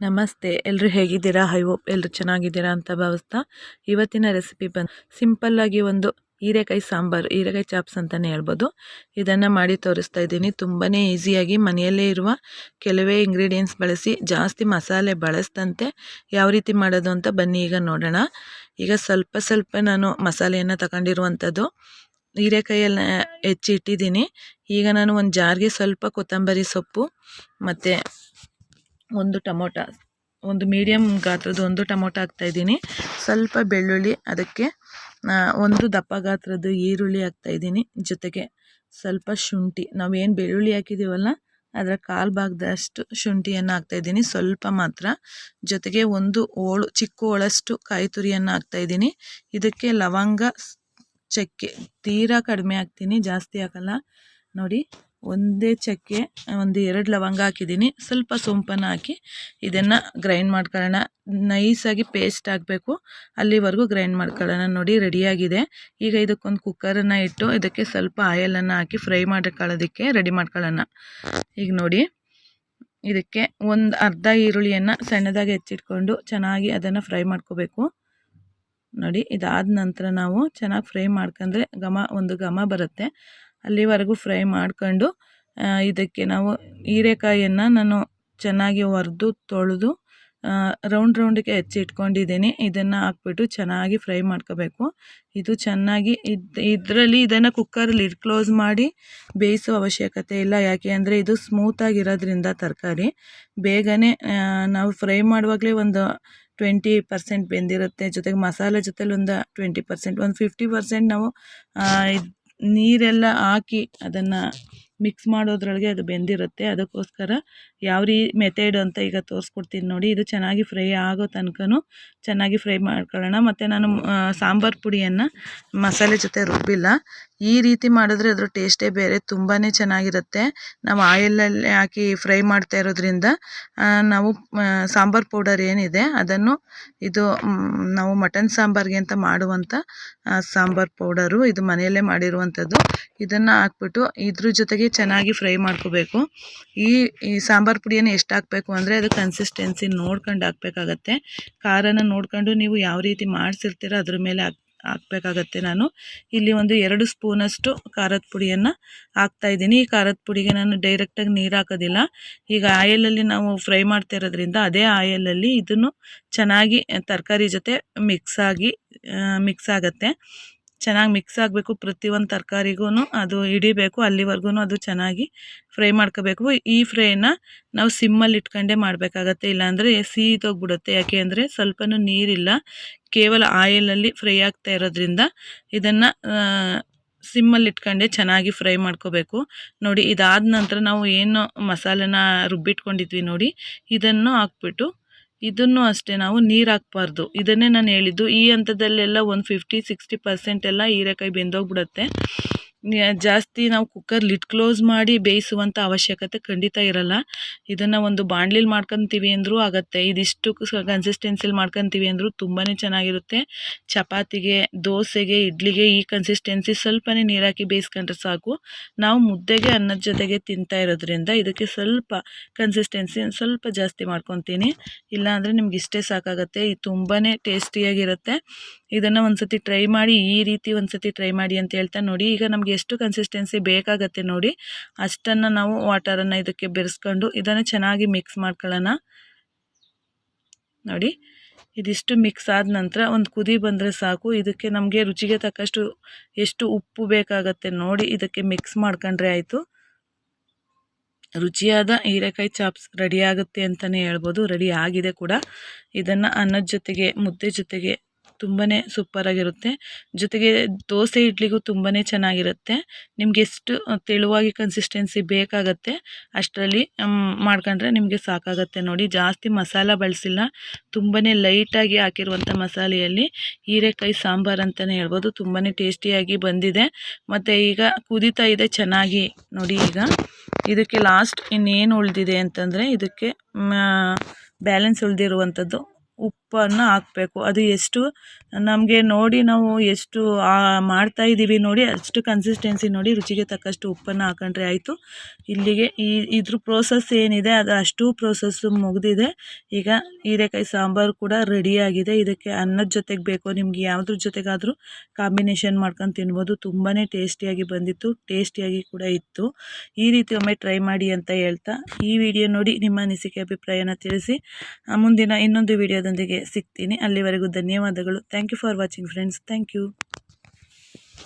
ನಮಸ್ತೆ ಎಲ್ಲರೂ ಹೇಗಿದ್ದೀರಾ? ಐ ಹೋಪ್ ಎಲ್ಲರೂ ಚೆನ್ನಾಗಿದ್ದೀರಾ ಅಂತ ಭಾವಿಸ್ತಾ ಇವತ್ತಿನ ರೆಸಿಪಿ ಬಂದು ಸಿಂಪಲ್ಲಾಗಿ ಒಂದು ಹೀರೆಕಾಯಿ ಸಾಂಬಾರು, ಹೀರೆಕಾಯಿ ಚಾಪ್ಸ್ ಅಂತಲೇ ಹೇಳ್ಬೋದು. ಇದನ್ನು ಮಾಡಿ ತೋರಿಸ್ತಾ ಇದ್ದೀನಿ. ತುಂಬಾ ಈಸಿಯಾಗಿ ಮನೆಯಲ್ಲೇ ಇರುವ ಕೆಲವೇ ಇಂಗ್ರೀಡಿಯೆಂಟ್ಸ್ ಬಳಸಿ ಜಾಸ್ತಿ ಮಸಾಲೆ ಬಳಸ್ದಂತೆ ಯಾವ ರೀತಿ ಮಾಡೋದು ಅಂತ ಬನ್ನಿ, ಈಗ ನೋಡೋಣ. ಈಗ ಸ್ವಲ್ಪ ಸ್ವಲ್ಪ ನಾನು ಮಸಾಲೆಯನ್ನು ತಗೊಂಡಿರುವಂಥದ್ದು. ಹೀರೆಕಾಯೆಲ್ಲ ಹೆಚ್ಚಿ ಇಟ್ಟಿದ್ದೀನಿ. ಈಗ ನಾನು ಒಂದು ಜಾರ್ಗೆ ಸ್ವಲ್ಪ ಕೊತ್ತಂಬರಿ ಸೊಪ್ಪು, ಮತ್ತು ಒಂದು ಟೊಮೊಟ, ಒಂದು ಮೀಡಿಯಮ್ ಗಾತ್ರದ ಒಂದು ಟೊಮೊಟೊ ಹಾಕ್ತಾಯಿದ್ದೀನಿ ಸ್ವಲ್ಪ ಬೆಳ್ಳುಳ್ಳಿ, ಅದಕ್ಕೆ ಒಂದು ದಪ್ಪ ಗಾತ್ರದ ಈರುಳ್ಳಿ ಹಾಕ್ತಾಯಿದ್ದೀನಿ ಜೊತೆಗೆ ಸ್ವಲ್ಪ ಶುಂಠಿ, ನಾವೇನು ಬೆಳ್ಳುಳ್ಳಿ ಹಾಕಿದ್ದೀವಲ್ಲ ಅದರ ಕಾಲು ಭಾಗದಷ್ಟು ಶುಂಠಿಯನ್ನು ಹಾಕ್ತಾಯಿದ್ದೀನಿ ಸ್ವಲ್ಪ ಮಾತ್ರ. ಜೊತೆಗೆ ಒಂದು ಓಳು, ಚಿಕ್ಕ ಓಳಷ್ಟು ಕಾಯಿ ತುರಿಯನ್ನು ಹಾಕ್ತಾಯಿದ್ದೀನಿ ಇದಕ್ಕೆ ಲವಂಗ, ಚಕ್ಕೆ, ತೀರಾ ಕಡಿಮೆ ಹಾಕ್ತೀನಿ. ಜಾಸ್ತಿ ಹಾಕಲ್ಲ. ನೋಡಿ ಒಂದೇ ಚಕ್ಕೆ, ಒಂದು ಎರಡು ಲವಂಗ ಹಾಕಿದ್ದೀನಿ. ಸ್ವಲ್ಪ ಸೊಂಪನ್ನು ಹಾಕಿ ಇದನ್ನು ಗ್ರೈಂಡ್ ಮಾಡ್ಕೊಳ್ಳೋಣ. ನೈಸಾಗಿ ಪೇಸ್ಟ್ ಆಗಬೇಕು. ಅಲ್ಲಿವರೆಗೂ ಗ್ರೈಂಡ್ ಮಾಡ್ಕೊಳ್ಳೋಣ. ನೋಡಿ ರೆಡಿಯಾಗಿದೆ ಈಗ ಇದಕ್ಕೊಂದು ಕುಕ್ಕರನ್ನು ಇಟ್ಟು ಇದಕ್ಕೆ ಸ್ವಲ್ಪ ಆಯಲನ್ನು ಹಾಕಿ ಫ್ರೈ ಮಾಡ್ಕೊಳ್ಳೋದಕ್ಕೆ ರೆಡಿ ಮಾಡ್ಕೊಳ್ಳೋಣ. ಈಗ ನೋಡಿ, ಇದಕ್ಕೆ ಒಂದು ಅರ್ಧ ಈರುಳ್ಳಿಯನ್ನು ಸಣ್ಣದಾಗಿ ಹೆಚ್ಚಿಟ್ಕೊಂಡು ಚೆನ್ನಾಗಿ ಅದನ್ನು ಫ್ರೈ ಮಾಡ್ಕೋಬೇಕು. ನೋಡಿ, ಇದಾದ ನಂತರ ನಾವು ಚೆನ್ನಾಗಿ ಫ್ರೈ ಮಾಡ್ಕೊಂಡ್ರೆ ಘಮ, ಒಂದು ಘಮ ಬರುತ್ತೆ. ಅಲ್ಲಿವರೆಗೂ ಫ್ರೈ ಮಾಡ್ಕೊಂಡು ಇದಕ್ಕೆ ನಾವು ಹೀರೆಕಾಯಿಯನ್ನು ನಾನು ಚೆನ್ನಾಗಿ ಒರೆದು ತೊಳೆದು ರೌಂಡ್ ರೌಂಡಿಗೆ ಹೆಚ್ಚಿಟ್ಕೊಂಡಿದ್ದೀನಿ ಇದನ್ನು ಹಾಕ್ಬಿಟ್ಟು ಚೆನ್ನಾಗಿ ಫ್ರೈ ಮಾಡ್ಕೋಬೇಕು. ಇದು ಚೆನ್ನಾಗಿ ಇದು, ಇದರಲ್ಲಿ ಇದನ್ನು ಕುಕ್ಕರಲ್ಲಿ ಇಟ್ ಕ್ಲೋಸ್ ಮಾಡಿ ಬೇಯಿಸೋ ಅವಶ್ಯಕತೆ ಇಲ್ಲ. ಯಾಕೆ ಅಂದರೆ ಇದು ಸ್ಮೂತಾಗಿರೋದ್ರಿಂದ ತರಕಾರಿ. ಬೇಗನೆ ನಾವು ಫ್ರೈ ಮಾಡುವಾಗಲೇ ಒಂದು ಟ್ವೆಂಟಿ ಪರ್ಸೆಂಟ್ ಬೆಂದಿರುತ್ತೆ. ಜೊತೆಗೆ ಮಸಾಲೆ ಜೊತೆಲಿ ಒಂದು ಟ್ವೆಂಟಿ ಪರ್ಸೆಂಟ್, ಒಂದು ಫಿಫ್ಟಿ ಪರ್ಸೆಂಟ್ ನಾವು ನೀರೆಲ್ಲ ಹಾಕಿ ಅದನ್ನು ಮಿಕ್ಸ್ ಮಾಡೋದ್ರೊಳಗೆ ಅದು ಬೆಂದಿರುತ್ತೆ. ಅದಕ್ಕೋಸ್ಕರ ಯಾವ ರೀ ಮೆಥಡ್ ಅಂತ ಈಗ ತೋರಿಸ್ಕೊಡ್ತೀನಿ ನೋಡಿ. ಇದು ಚೆನ್ನಾಗಿ ಫ್ರೈ ಆಗೋ ತನಕನೂ ಚೆನ್ನಾಗಿ ಫ್ರೈ ಮಾಡ್ಕೊಳ್ಳೋಣ. ಮತ್ತು ನಾನು ಸಾಂಬಾರು ಪುಡಿಯನ್ನು ಮಸಾಲೆ ಜೊತೆ ರುಬ್ಬಿಲ್ಲ. ಈ ರೀತಿ ಮಾಡಿದ್ರೆ ಅದ್ರ ಟೇಸ್ಟೇ ಬೇರೆ ತುಂಬಾ ಚೆನ್ನಾಗಿರುತ್ತೆ. ನಾವು ಆಯಿಲಲ್ಲಿ ಹಾಕಿ ಫ್ರೈ ಮಾಡ್ತಾ ಇರೋದ್ರಿಂದ ನಾವು ಸಾಂಬಾರು ಪೌಡರ್ ಏನಿದೆ ಅದನ್ನು ಇದು ನಾವು ಮಟನ್ ಸಾಂಬಾರಿಗೆ ಅಂತ ಮಾಡುವಂಥ ಸಾಂಬಾರು ಪೌಡರು ಇದು ಮನೆಯಲ್ಲೇ ಮಾಡಿರುವಂಥದ್ದು. ಇದನ್ನು ಹಾಕ್ಬಿಟ್ಟು ಇದ್ರ ಜೊತೆಗೆ ಚೆನ್ನಾಗಿ ಫ್ರೈ ಮಾಡ್ಕೋಬೇಕು. ಈ ಈ ಸಾಂಬಾರು ಪುಡಿಯನ್ನು ಎಷ್ಟು ಹಾಕಬೇಕು ಅಂದರೆ ಅದು ಕನ್ಸಿಸ್ಟೆನ್ಸಿ ನೋಡ್ಕೊಂಡು ಹಾಕ್ಬೇಕಾಗತ್ತೆ. ಖಾರನ ನೋಡ್ಕೊಂಡು ನೀವು ಯಾವ ರೀತಿ ಮಾಡಿಸಿರ್ತೀರೋ ಅದ್ರ ಮೇಲೆ ಹಾಕ್, ಹಾಕ್ಬೇಕಾಗತ್ತೆ ನಾನು. ಇಲ್ಲಿ ಒಂದು ಎರಡು ಸ್ಪೂನಷ್ಟು ಖಾರದ ಪುಡಿಯನ್ನು ಹಾಕ್ತಾಯಿದ್ದೀನಿ ಈ ಖಾರದ ಪುಡಿಗೆ ನಾನು ಡೈರೆಕ್ಟಾಗಿ ನೀರು ಹಾಕೋದಿಲ್ಲ. ಈಗ ಆಯಲಲ್ಲಿ ನಾವು ಫ್ರೈ ಮಾಡ್ತಾ ಇರೋದ್ರಿಂದ ಅದೇ ಆಯಲಲ್ಲಿ ಇದನ್ನು ಚೆನ್ನಾಗಿ ತರಕಾರಿ ಜೊತೆ ಮಿಕ್ಸ್ ಆಗಿ ಮಿಕ್ಸ್ ಆಗುತ್ತೆ. ಚೆನ್ನಾಗಿ ಮಿಕ್ಸ್ ಆಗಬೇಕು ಪ್ರತಿಯೊಂದು ತರಕಾರಿಗೂ ಅದು ಹಿಡಿಬೇಕು ಅಲ್ಲಿವರೆಗೂ ಅದು ಚೆನ್ನಾಗಿ ಫ್ರೈ ಮಾಡ್ಕೋಬೇಕು. ಈ ಫ್ರೈನ ನಾವು ಸಿಮ್ಮಲ್ಲಿ ಇಟ್ಕೊಂಡೇ ಮಾಡಬೇಕಾಗತ್ತೆ. ಇಲ್ಲಾಂದರೆ ಸೀದೋಗ್ಬಿಡುತ್ತೆ ಯಾಕೆ ಅಂದರೆ ಸ್ವಲ್ಪನೂ ನೀರಿಲ್ಲ. ಕೇವಲ ಆಯಿಲಲ್ಲಿ ಫ್ರೈ ಆಗ್ತಾ ಇರೋದ್ರಿಂದ ಇದನ್ನು ಸಿಮ್ಮಲ್ಲಿ ಇಟ್ಕೊಂಡೆ ಚೆನ್ನಾಗಿ ಫ್ರೈ ಮಾಡ್ಕೋಬೇಕು. ನೋಡಿ, ಇದಾದ ನಂತರ ನಾವು ಏನು ಮಸಾಲೆನ ರುಬ್ಬಿಟ್ಕೊಂಡಿದ್ವಿ ನೋಡಿ, ಇದನ್ನು ಹಾಕ್ಬಿಟ್ಟು ಇದನ್ನು ಅಷ್ಟೇ ನಾವು ನೀರು ಹಾಕ್ಬಾರ್ದು. ಇದನ್ನೇ ನಾನು ಹೇಳಿದ್ದು, ಈ ಹಂತದಲ್ಲೆಲ್ಲ ಒಂದು ಫಿಫ್ಟಿ ಸಿಕ್ಸ್ಟಿ ಪರ್ಸೆಂಟ್ ಎಲ್ಲ ಹೀರೆಕಾಯಿ ಬೆಂದೋಗ್ಬಿಡುತ್ತೆ. ಜಾಸ್ತಿ ನಾವು ಕುಕ್ಕರ್ ಲಿಡ್ ಕ್ಲೋಸ್ ಮಾಡಿ ಬೇಯಿಸುವಂಥ ಅವಶ್ಯಕತೆ ಖಂಡಿತ ಇರಲ್ಲ. ಇದನ್ನು ಒಂದು ಬಾಣಲಿಲಿ ಮಾಡ್ಕೊತೀವಿ ಅಂದರೂ ಆಗುತ್ತೆ. ಇದಿಷ್ಟು ಕನ್ಸಿಸ್ಟೆನ್ಸಿಲಿ ಮಾಡ್ಕೊತೀವಿ ಅಂದರೂ ತುಂಬಾ ಚೆನ್ನಾಗಿರುತ್ತೆ. ಚಪಾತಿಗೆ, ದೋಸೆಗೆ, ಇಡ್ಲಿಗೆ ಈ ಕನ್ಸಿಸ್ಟೆನ್ಸಿ ಸ್ವಲ್ಪನೇ ನೀರಾಕಿ ಬೇಯಿಸ್ಕೊಂಡ್ರೆ ಸಾಕು. ನಾವು ಮುದ್ದೆಗೆ ಅನ್ನದ ಜೊತೆಗೆ ತಿಂತಾ ಇರೋದ್ರಿಂದ ಇದಕ್ಕೆ ಸ್ವಲ್ಪ ಕನ್ಸಿಸ್ಟೆನ್ಸಿ ಸ್ವಲ್ಪ ಜಾಸ್ತಿ ಮಾಡ್ಕೊತೀನಿ. ಇಲ್ಲಾಂದರೆ ನಿಮ್ಗೆ ಇಷ್ಟೇ ಸಾಕಾಗುತ್ತೆ. ಇದು ತುಂಬಾ ಟೇಸ್ಟಿಯಾಗಿರುತ್ತೆ. ಇದನ್ನು ಒಂದು ಸತಿ ಟ್ರೈ ಮಾಡಿ, ಈ ರೀತಿ ಒಂದು ಸತಿ ಟ್ರೈ ಮಾಡಿ ಅಂತ ಹೇಳ್ತಾ ನೋಡಿ. ಈಗ ನಮಗೆ ಎಷ್ಟು ಕನ್ಸಿಸ್ಟೆನ್ಸಿ ಬೇಕಾಗತ್ತೆ ನೋಡಿ. ಅಷ್ಟನ್ನು ನಾವು ವಾಟರನ್ನು ಇದಕ್ಕೆ ಬೆರೆಸ್ಕೊಂಡು ಇದನ್ನು ಚೆನ್ನಾಗಿ ಮಿಕ್ಸ್ ಮಾಡ್ಕೊಳ್ಳೋಣ. ನೋಡಿ, ಇದಿಷ್ಟು ಮಿಕ್ಸ್ ಆದ ನಂತರ ಒಂದು ಕುದಿ ಬಂದರೆ ಸಾಕು. ಇದಕ್ಕೆ ನಮಗೆ ರುಚಿಗೆ ತಕ್ಕಷ್ಟು ಎಷ್ಟು ಉಪ್ಪು ಬೇಕಾಗತ್ತೆ ನೋಡಿ ಇದಕ್ಕೆ ಮಿಕ್ಸ್ ಮಾಡ್ಕೊಂಡ್ರೆ ಆಯಿತು. ರುಚಿಯಾದ ಹೀರೆಕಾಯಿ ಚಾಪ್ಸ್ ರೆಡಿ ಆಗುತ್ತೆ ಅಂತಲೇ ಹೇಳ್ಬೋದು. ರೆಡಿ ಆಗಿದೆ ಕೂಡ. ಇದನ್ನು ಅನ್ನದ ಜೊತೆಗೆ, ಮುದ್ದೆ ಜೊತೆಗೆ ತುಂಬಾ ಸೂಪರಾಗಿರುತ್ತೆ ಜೊತೆಗೆ ದೋಸೆ ಇಡ್ಲಿಗೂ ತುಂಬಾ ಚೆನ್ನಾಗಿರುತ್ತೆ. ನಿಮ್ಗೆ ಎಷ್ಟು ತೆಳುವಾಗಿ ಕನ್ಸಿಸ್ಟೆನ್ಸಿ ಬೇಕಾಗತ್ತೆ, ಅಷ್ಟರಲ್ಲಿ ಮಾಡ್ಕೊಂಡ್ರೆ ನಿಮಗೆ ಸಾಕಾಗತ್ತೆ ನೋಡಿ. ಜಾಸ್ತಿ ಮಸಾಲ ಬಳಸಿಲ್ಲ. ತುಂಬಾ ಲೈಟಾಗಿ ಹಾಕಿರುವಂಥ ಮಸಾಲೆಯಲ್ಲಿ ಹೀರೆಕಾಯಿ ಸಾಂಬಾರು ಅಂತಲೇ ಹೇಳ್ಬೋದು. ತುಂಬಾ ಟೇಸ್ಟಿಯಾಗಿ ಬಂದಿದೆ. ಮತ್ತು ಈಗ ಕುದೀತಾ ಇದೆ ಚೆನ್ನಾಗಿ ನೋಡಿ ಈಗ. ಇದಕ್ಕೆ ಲಾಸ್ಟ್ ಇನ್ನೇನು ಉಳಿದಿದೆ ಅಂತಂದರೆ ಇದಕ್ಕೆ ಬ್ಯಾಲೆನ್ಸ್ ಉಳಿದಿರುವಂಥದ್ದು ಉಪ್ಪು. ಉಪ್ಪನ್ನು ಹಾಕಬೇಕು. ಅದು ಎಷ್ಟು ನಮಗೆ ನೋಡಿ ನಾವು ಎಷ್ಟು ಮಾಡ್ತಾ ಇದ್ದೀವಿ ನೋಡಿ, ಅಷ್ಟು ಕನ್ಸಿಸ್ಟೆನ್ಸಿ ನೋಡಿ ರುಚಿಗೆ ತಕ್ಕಷ್ಟು ಉಪ್ಪನ್ನು ಹಾಕೊಂಡ್ರೆ ಆಯಿತು. ಇಲ್ಲಿಗೆ ಈ, ಇದ್ರ ಪ್ರೋಸೆಸ್ ಏನಿದೆ, ಅದು ಅಷ್ಟು ಪ್ರೋಸೆಸ್ಸು ಮುಗಿದಿದೆ. ಈಗ ಹೀರೆಕಾಯಿ ಸಾಂಬಾರು ಕೂಡ ರೆಡಿಯಾಗಿದೆ ಇದಕ್ಕೆ ಅನ್ನದ ಜೊತೆಗೆ ಬೇಕೋ, ನಿಮ್ಗೆ ಯಾವುದ್ರ ಜೊತೆಗಾದರೂ ಕಾಂಬಿನೇಷನ್ ಮಾಡ್ಕೊಂಡು ತಿನ್ಬೋದು. ತುಂಬಾ ಟೇಸ್ಟಿಯಾಗಿ ಬಂದಿತ್ತು ಟೇಸ್ಟಿಯಾಗಿ ಕೂಡ ಇತ್ತು. ಈ ರೀತಿ ಒಮ್ಮೆ ಟ್ರೈ ಮಾಡಿ ಅಂತ ಹೇಳ್ತಾ, ಈ ವಿಡಿಯೋ ನೋಡಿ ನಿಮ್ಮ ಅನಿಸಿಕೆ, ಅಭಿಪ್ರಾಯನ ತಿಳಿಸಿ. ಮುಂದಿನ ಇನ್ನೊಂದು ವಿಡಿಯೋದೊಂದಿಗೆ ಸಿಗ್ತೀನಿ. ಅಲ್ಲಿವರೆಗೂ ಧನ್ಯವಾದಗಳು. Thank you for watching friends thank you